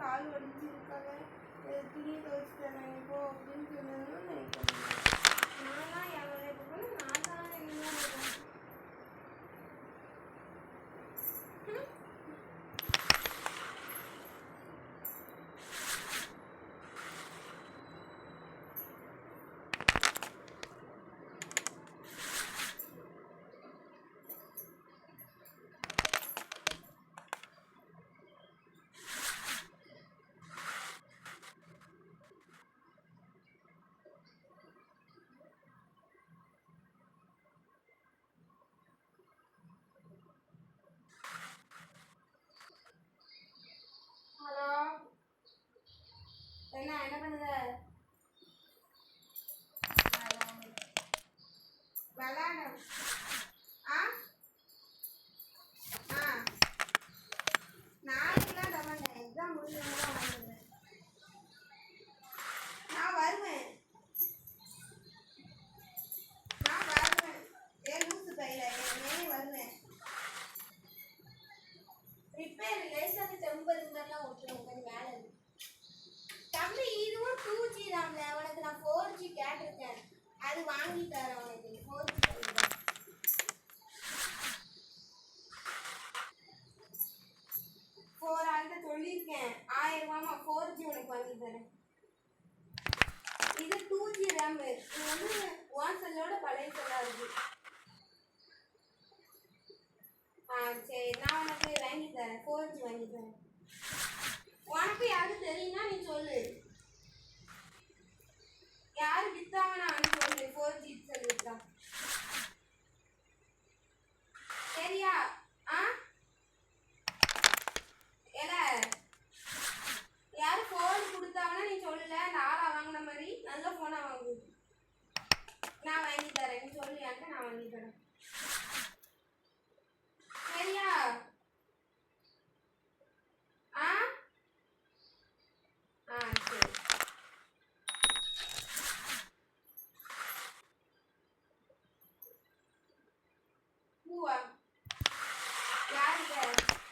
கால் ஒடிஞ்சிருக்காங்க துணி துவைச்சிட்டாங்க என்ன என்ன பண்ணுத? விளாட. ஆ? ஆ. நாளைக்குலாம் தரமாட்டேன் எக்ஸாம் முடிஞ்சு தான் வந்துடுவேன். நான் வருவேன். நான் வருவேன். ஏ லூசு பையில ஏனே வருவேன். ரிப்பேர் லேசாக செம்பு இருந்தாலும் விட்டுருவோம் கொஞ்சம் வேலை இருக்கு. தம்பி இதுவும் டூ ஜி தான்ல. உனக்கு நான் ஃபோர் ஜி கேட்டிருக்கேன். அது வாங்கி தரேன் உனக்கு. ஃபோர் ஜி ஃபோர் ஆள்கிட்ட சொல்லியிருக்கேன். ஆயிரம் ரூபாமா ஃபோர் ஜி உனக்கு வாங்கி தரேன். இது டூ ஜி ரேம் இது வந்து ஒன் செல்லோட பழைய செல்லாக இருக்கு. ஆ சரி. நான் உனக்கு வாங்கி தரேன். ஃபோர் ஜி வாங்கி தரேன். உனக்கு யாரும் தெரியும்னா நீ சொல்லு. யாரு வித்தாங்க நான் சொல்லு. ஃபோர் ஜி சொல்லிட்டான் சரியா? ஆ? ஏல யாரு ஃபோன் கொடுத்தாங்கன்னா நீ சொல்லல. அந்த ஆளா வாங்கின மாதிரி நல்ல ஃபோனாக வாங்கு. நான் வாங்கி தரேன். சொல்லு. நான் வாங்கி தரேன். Yes.